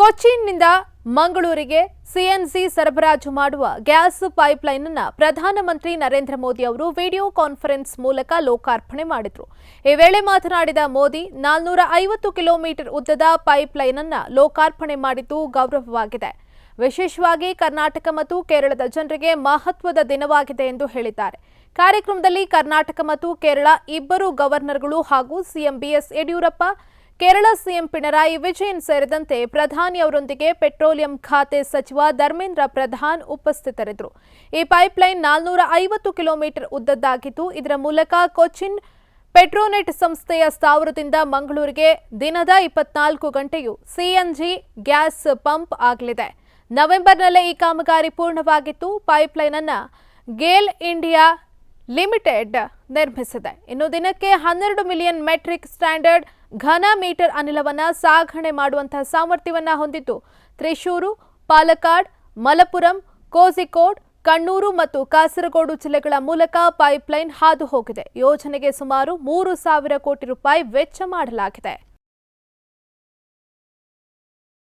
ಕೊಚ್ಚಿನ್ನಿಂದ ಮಂಗಳೂರಿಗೆ ಸಿಎನ್ಜಿ ಸರಬರಾಜು ಮಾಡುವ ಗ್ಯಾಸ್ ಪೈಪ್ಲೈನ್ ಅನ್ನು ಪ್ರಧಾನಮಂತ್ರಿ ನರೇಂದ್ರ ಮೋದಿ ಅವರು ವಿಡಿಯೋ ಕಾನ್ಫರೆನ್ಸ್ ಮೂಲಕ ಲೋಕಾರ್ಪಣೆ ಮಾಡಿದರು. ಈ ವೇಳೆ ಮಾತನಾಡಿದ ಮೋದಿ ನಾಲ್ನೂರ ಐವತ್ತು ಕಿಲೋಮೀಟರ್ ಉದ್ದದ ಪೈಪ್ಲೈನ್ ಅನ್ನು ಲೋಕಾರ್ಪಣೆ ಮಾಡಿದ್ದು ಗೌರವವಾಗಿದೆ. ವಿಶೇಷವಾಗಿ ಕರ್ನಾಟಕ ಮತ್ತು ಕೇರಳದ ಜನರಿಗೆ ಮಹತ್ವದ ದಿನವಾಗಿದೆ ಎಂದು ಹೇಳಿದ್ದಾರೆ. ಕಾರ್ಯಕ್ರಮದಲ್ಲಿ ಕರ್ನಾಟಕ ಮತ್ತು ಕೇರಳ ಇಬ್ಬರು ಗವರ್ನರ್ಗಳು ಹಾಗೂ CM BS Yediyurappa Kerala CM Pinarayi Vijayan ಸೇರಿದಂತೆ ಪ್ರಧಾನಿ ಅವರೊಂದಿಗೆ ಪೆಟ್ರೋಲಿಯಂ ಖಾತೆ ಸಚಿವ ಧರ್ಮೇಂದ್ರ ಪ್ರಧಾನ್ ಉಪಸ್ಥಿತರಿದ್ದರು. ಈ ಪೈಪ್ಲೈನ್ ನಾಲ್ನೂರ ಐವತ್ತು ಕಿಲೋಮೀಟರ್ ಉದ್ದದ್ದಾಗಿದ್ದು, ಇದರ ಮೂಲಕ ಕೊಚ್ಚಿನ್ ಪೆಟ್ರೋನೆಟ್ ಸಂಸ್ಥೆಯ ಸ್ಥಾವರದಿಂದ ಮಂಗಳೂರಿಗೆ ದಿನದ ಇಪ್ಪತ್ನಾಲ್ಕು ಗಂಟೆಯೂ ಸಿಎನ್ಜಿ ಗ್ಯಾಸ್ ಪಂಪ್ ಆಗಲಿದೆ. ನವೆಂಬರ್ನಲ್ಲೇ ಈ ಕಾಮಗಾರಿ ಪೂರ್ಣವಾಗಿತ್ತು. ಪೈಪ್ಲೈನ್ ಅನ್ನು ಗೇಲ್ ಇಂಡಿಯಾ ಲಿಮಿಟೆಡ್ ನಿರ್ಮಿಸಿದೆ. ಇನ್ನು ದಿನಕ್ಕೆ ಹನ್ನೆರಡು ಮಿಲಿಯನ್ ಮೆಟ್ರಿಕ್ ಸ್ಟ್ಯಾಂಡರ್ಡ್ ಘನ ಮೀಟರ್ ಅನಿಲವನ್ನು ಸಾಗಣೆ ಮಾಡುವಂತಹ ಸಾಮರ್ಥ್ಯವನ್ನು ಹೊಂದಿದ್ದು ತ್ರಿಶೂರು, ಪಾಲಕ್ಕಾಡ್ ಮಲಪುರಂ ಕೋಝಿಕೋಡ್, ಕಣ್ಣೂರು ಮತ್ತು ಕಾಸರಗೋಡು ಜಿಲ್ಲೆಗಳ ಮೂಲಕ ಪೈಪ್ಲೈನ್ ಹಾದು ಹೋಗಿದೆ ಯೋಜನೆಗೆ ಸುಮಾರು ಮೂರು ಸಾವಿರ ಕೋಟಿ ರೂಪಾಯಿ ವೆಚ್ಚ ಮಾಡಲಾಗಿದೆ.